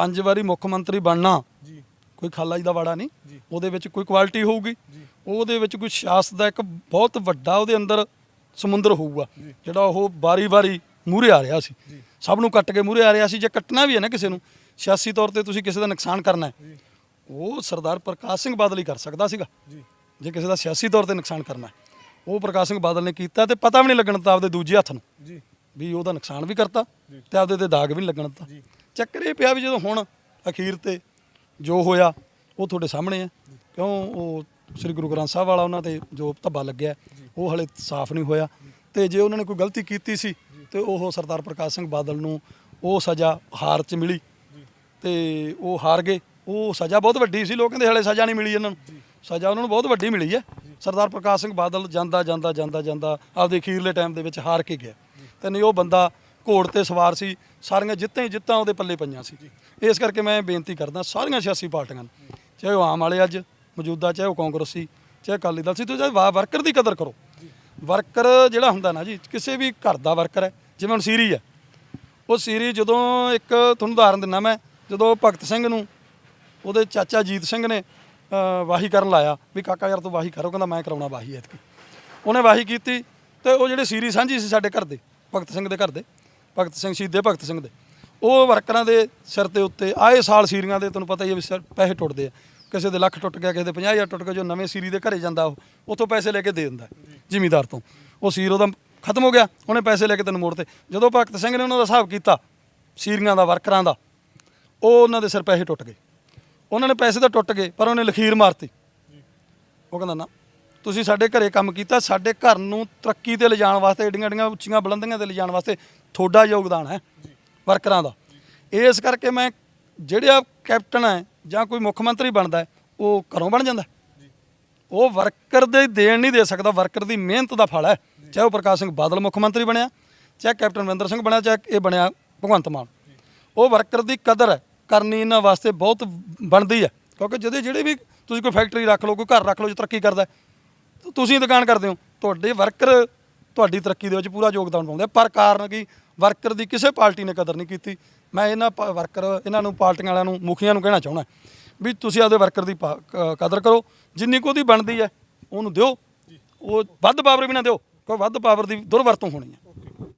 ਪੰਜ ਵਾਰੀ ਮੁੱਖ ਮੰਤਰੀ ਬਣਨਾ। ਜੀ। ਕੋਈ ਖਾਲਾ ਜੀ ਦਾ ਵਾੜਾ ਨਹੀਂ। ਉਹਦੇ ਵਿੱਚ ਕੋਈ ਕੁਆਲਿਟੀ ਹੋਊਗੀ। ਉਹਦੇ ਵਿੱਚ ਕੋਈ ਸਿਆਸਤ ਦਾ ਇੱਕ ਬਹੁਤ ਵੱਡਾ ਉਹਦੇ ਅੰਦਰ ਸਮੁੰਦਰ ਹੋਊਗਾ। ਜਿਹੜਾ ਉਹ ਬਾਰੀ-ਬਾਰੀ ਮੂਹਰੇ ਆ ਰਿਹਾ ਸੀ। ਸਭ ਨੂੰ ਕੱਟ ਕੇ ਮੂਹਰੇ ਆ ਰਿਹਾ ਸੀ। ਜੇ ਕੱਟਣਾ ਵੀ ਹੈ ਨਾ ਕਿਸੇ ਨੂੰ ਸਿਆਸੀ ਤੌਰ ਤੇ ਤੁਸੀਂ ਕਿਸੇ ਦਾ ਨੁਕਸਾਨ ਕਰਨਾ ਹੈ। ਉਹ ਸਰਦਾਰ ਪ੍ਰਕਾਸ਼ ਸਿੰਘ ਬਾਦਲ ਹੀ ਕਰ ਸਕਦਾ ਸੀਗਾ। ਜੀ। ਕਿਸੇ ਦਾ ਸਿਆਸੀ ਤੌਰ ਤੇ ਨੁਕਸਾਨ ਕਰਨਾ ਉਹ ਪ੍ਰਕਾਸ਼ ਸਿੰਘ ਬਾਦਲ ਨੇ ਕੀਤਾ ਤੇ ਪਤਾ ਵੀ ਨਹੀਂ ਲੱਗਣ ਦਿੱਤਾ ਆਪਦੇ ਦੂਜੇ ਹੱਥ ਨੂੰ ਜੀ। ਵੀ ਉਹਦਾ ਨੁਕਸਾਨ ਵੀ ਕਰਤਾ। ਤੇ ਆਪਦੇ ਤੇ ਦਾਗ ਵੀ ਨਹੀਂ ਲੱਗਣ ਦਿੱਤਾ। ਚੱਕਰ ਇਹ ਪਿਆ ਵੀ ਜਦੋਂ ਹੁਣ ਅਖੀਰ ਤੇ ਜੋ ਹੋਇਆ, ਉਹ ਤੁਹਾਡੇ ਸਾਹਮਣੇ ਹੈ ਕਿਉਂ ਉਹ ਸ੍ਰੀ ਗੁਰੂ ਗ੍ਰੰਥ ਸਾਹਿਬ ਵਾਲਾ ਉਹਨਾਂ ਤੇ ਜੋ ਧੱਬਾ ਲੱਗਿਆ, ਉਹ ਹਲੇ ਸਾਫ਼ ਨਹੀਂ ਹੋਇਆ। ਤੇ ਜੇ ਉਹਨਾਂ ਨੇ ਕੋਈ ਗਲਤੀ ਕੀਤੀ ਸੀ, ਤੇ ਉਹ ਸਰਦਾਰ ਪ੍ਰਕਾਸ਼ ਸਿੰਘ ਬਾਦਲ ਨੂੰ ਉਹ ਸਜ਼ਾ ਹਾਰ ਚ ਮਿਲੀ। ਤੇ ਉਹ ਹਾਰ ਗਏ। ਉਹ ਸਜ਼ਾ ਬਹੁਤ ਵੱਡੀ ਸੀ, ਲੋਕ ਕਹਿੰਦੇ ਹਲੇ ਸਜ਼ਾ ਨਹੀਂ ਮਿਲੀ ਇਹਨਾਂ ਨੂੰ। ਸਜ਼ਾ ਉਹਨਾਂ ਨੂੰ ਬਹੁਤ ਵੱਡੀ ਮਿਲੀ ਹੈ। ਸਰਦਾਰ ਪ੍ਰਕਾਸ਼ ਸਿੰਘ ਬਾਦਲ ਜਾਂਦਾ ਜਾਂਦਾ ਜਾਂਦਾ ਜਾਂਦਾ ਆਪਦੇ ਅਖੀਰਲੇ ਟਾਈਮ ਦੇ ਵਿੱਚ ਹਾਰ ਕੇ ਗਿਆ। ਤੇ ਨਹੀਂ, ਉਹ ਬੰਦਾ ਘੋੜ ਤੇ ਸਵਾਰ ਸੀ, ਸਾਰੀਆਂ ਜਿੱਤਾਂ ਹੀ ਜਿੱਤਾਂ ਉਹਦੇ ਪੱਲੇ ਪਈਆਂ ਸੀ। ਇਸ ਕਰਕੇ ਮੈਂ ਬੇਨਤੀ ਕਰਦਾ, ਸਾਰੀਆਂ ਸਿਆਸੀ ਪਾਰਟੀਆਂ ਨੂੰ, ਚਾਹੇ ਉਹ ਆਮ ਵਾਲੇ ਅੱਜ ਮੌਜੂਦਾ, ਚਾਹੇ ਉਹ ਕਾਂਗਰਸੀ, ਚਾਹੇ ਅਕਾਲੀ ਦਲ ਸੀ, ਤੁਸੀਂ ਵਾ, ਵਰਕਰ ਦੀ ਕਦਰ ਕਰੋ। ਵਰਕਰ ਜਿਹੜਾ ਹੁੰਦਾ ਨਾ ਜੀ, ਕਿਸੇ ਵੀ ਘਰ ਦਾ ਵਰਕਰ ਹੈ, ਜਿਵੇਂ ਹੁਣ ਸੀਰੀ ਹੈ। ਉਹ ਸੀਰੀ ਜਦੋਂ ਇੱਕ ਤੁਹਾਨੂੰ ਉਦਾਹਰਨ ਦਿੰਦਾ ਮੈਂ, ਜਦੋਂ ਭਗਤ ਸਿੰਘ ਨੂੰ, ਉਹਦੇ ਚਾਚਾ ਜੀਤ ਸਿੰਘ ਨੇ ਵਾਹੀ ਕਰਨ ਲਾਇਆ, ਵੀ ਕਾਕਾ ਯਾਰ ਤੂੰ ਵਾਹੀ ਕਰੋ ਕਹਿੰਦਾ ਮੈਂ ਕਰਾਉਣਾ ਵਾਹੀ ਐਤਕੀ। ਉਹਨੇ ਵਾਹੀ ਕੀਤੀ, ਤੇ ਉਹ ਜਿਹੜੇ ਸੀਰੀ ਸਾਂਝੀ ਸੀ ਸਾਡੇ ਘਰ ਦੇ, ਭਗਤ ਸਿੰਘ ਦੇ ਘਰ ਦੇ ਭਗਤ ਸਿੰਘ, ਸ਼ਹੀਦੇ ਭਗਤ ਸਿੰਘ ਦੇ। ਉਹ ਵਰਕਰਾਂ ਦੇ ਸਿਰ ਦੇ ਉੱਤੇ ਆਏ ਸਾਲ ਸੀਰੀਆਂ ਦੇ ਤੁਹਾਨੂੰ ਪਤਾ ਹੀ ਹੈ ਵੀ ਸਿਰ- ਪੈਸੇ ਟੁੱਟਦੇ ਆ। ਕਿਸੇ ਦੇ ਲੱਖ ਟੁੱਟ ਗਿਆ, ਕਿਸੇ ਦੇ 50000 ਟੁੱਟ ਗਿਆ, ਜੋ ਨਵੇਂ ਸੀਰੀ ਦੇ ਘਰੇ ਜਾਂਦਾ ਉਹ, ਉੱਥੋਂ ਪੈਸੇ ਲੈ ਕੇ ਦੇ ਦਿੰਦਾ ਜ਼ਿਮੀਦਾਰ ਤੋਂ। ਉਹ ਸੀਰ ਉਹਦਾ ਖਤਮ ਹੋ ਗਿਆ, ਉਹਨੇ ਪੈਸੇ ਲੈ ਕੇ ਤੈਨੂੰ ਮੋੜਤੇ। ਜਦੋਂ ਭਗਤ ਸਿੰਘ ਨੇ ਉਹਨਾਂ ਦਾ ਹਿਸਾਬ ਕੀਤਾ, ਸੀਰੀਆਂ ਦਾ, ਵਰਕਰਾਂ ਦਾ, ਉਹ ਉਹਨਾਂ ਦੇ ਸਿਰ ਪੈਸੇ ਟੁੱਟ ਗਏ। ਉਹਨਾਂ ਨੇ ਪੈਸੇ ਤਾਂ ਟੁੱਟ ਗਏ, ਪਰ ਉਹਨੇ ਲਖੀਰ ਮਾਰਤੀ। ਉਹ ਕਹਿੰਦਾ, ਨਾ ਤੁਸੀਂ ਸਾਡੇ ਘਰੇ ਕੰਮ ਕੀਤਾ, ਸਾਡੇ ਘਰ ਨੂੰ ਤਰੱਕੀ ਤੇ ਲਿਜਾਣ ਵਾਸਤੇ ਏਡੀਆਂ ਏਡੀਆਂ ਉੱਚੀਆਂ ਬੁਲੰਦੀਆਂ ਤੇ ਲਿਜਾਣ ਵਾਸਤੇ ਤੁਹਾਡਾ ਯੋਗਦਾਨ ਹੈ ਵਰਕਰਾਂ ਦਾ। ਇਸ ਕਰਕੇ ਮੈਂ ਜਿਹੜਾ ਕੈਪਟਨ ਹੈ ਜਾਂ ਕੋਈ ਮੁੱਖ ਮੰਤਰੀ ਬਣਦਾ ਉਹ ਘਰੋਂ ਬਣ ਜਾਂਦਾ ਉਹ ਵਰਕਰ ਦੇ ਦੇਣ ਨਹੀਂ ਦੇ ਸਕਦਾ, ਵਰਕਰ ਦੀ ਮਿਹਨਤ ਦਾ ਫਲ ਹੈ। ਚਾਹੇ ਉਹ ਪ੍ਰਕਾਸ਼ ਸਿੰਘ ਬਾਦਲ ਮੁੱਖ ਮੰਤਰੀ ਬਣਿਆ, ਚਾਹੇ ਕੈਪਟਨ ਅਮਰਿੰਦਰ ਸਿੰਘ ਬਣਿਆ, ਚਾਹੇ ਇਹ ਬਣਿਆ ਭਗਵੰਤ ਮਾਨ। ਉਹ ਵਰਕਰ ਦੀ ਕਦਰ ਕਰਨੀ ਇਹਨਾਂ ਵਾਸਤੇ ਬਹੁਤ ਬਣਦੀ ਹੈ, ਕਿਉਂਕਿ ਜਿਹਦੇ ਜਿਹੜੇ ਵੀ ਤੁਸੀਂ ਕੋਈ ਫੈਕਟਰੀ ਰੱਖ ਲਓ, ਕੋਈ ਘਰ ਰੱਖ ਲਓ, ਜੇ ਤਰੱਕੀ ਕਰਦਾ ਤੁਸੀਂ ਦੁਕਾਨ ਕਰਦੇ ਹੋ। ਤੁਹਾਡੇ ਵਰਕਰ ਤੁਹਾਡੀ ਤਰੱਕੀ ਦੇ ਵਿੱਚ ਪੂਰਾ ਯੋਗਦਾਨ ਪਾਉਂਦੇ ਆ। ਪਰ ਕਾਰਨ ਕੀ? ਵਰਕਰ ਦੀ ਕਿਸੇ ਪਾਰਟੀ ਨੇ ਕਦਰ ਨਹੀਂ ਕੀਤੀ। ਮੈਂ ਇਹਨਾਂ ਪ- ਵਰਕਰ, ਇਹਨਾਂ ਨੂੰ, ਪਾਰਟੀਆਂ ਵਾਲਿਆਂ ਨੂੰ, ਮੁਖੀਆਂ ਨੂੰ ਕਹਿਣਾ ਚਾਹੁੰਦਾ ਵੀ ਤੁਸੀਂ ਆਪਦੇ ਵਰਕਰ ਦੀ ਪਾ- ਕਦਰ ਕਰੋ। ਜਿੰਨੀ ਕੁ ਉਹਦੀ ਬਣਦੀ ਹੈ, ਉਹਨੂੰ ਦਿਓ। ਉਹ ਵੱਧ ਪਾਵਰ ਵੀ ਨਾ ਦਿਓ ਕੋਈ ਵੱਧ ਪਾਵਰ ਦੀ ਦੁਰਵਰਤੋਂ ਹੋਣੀ ਹੈ।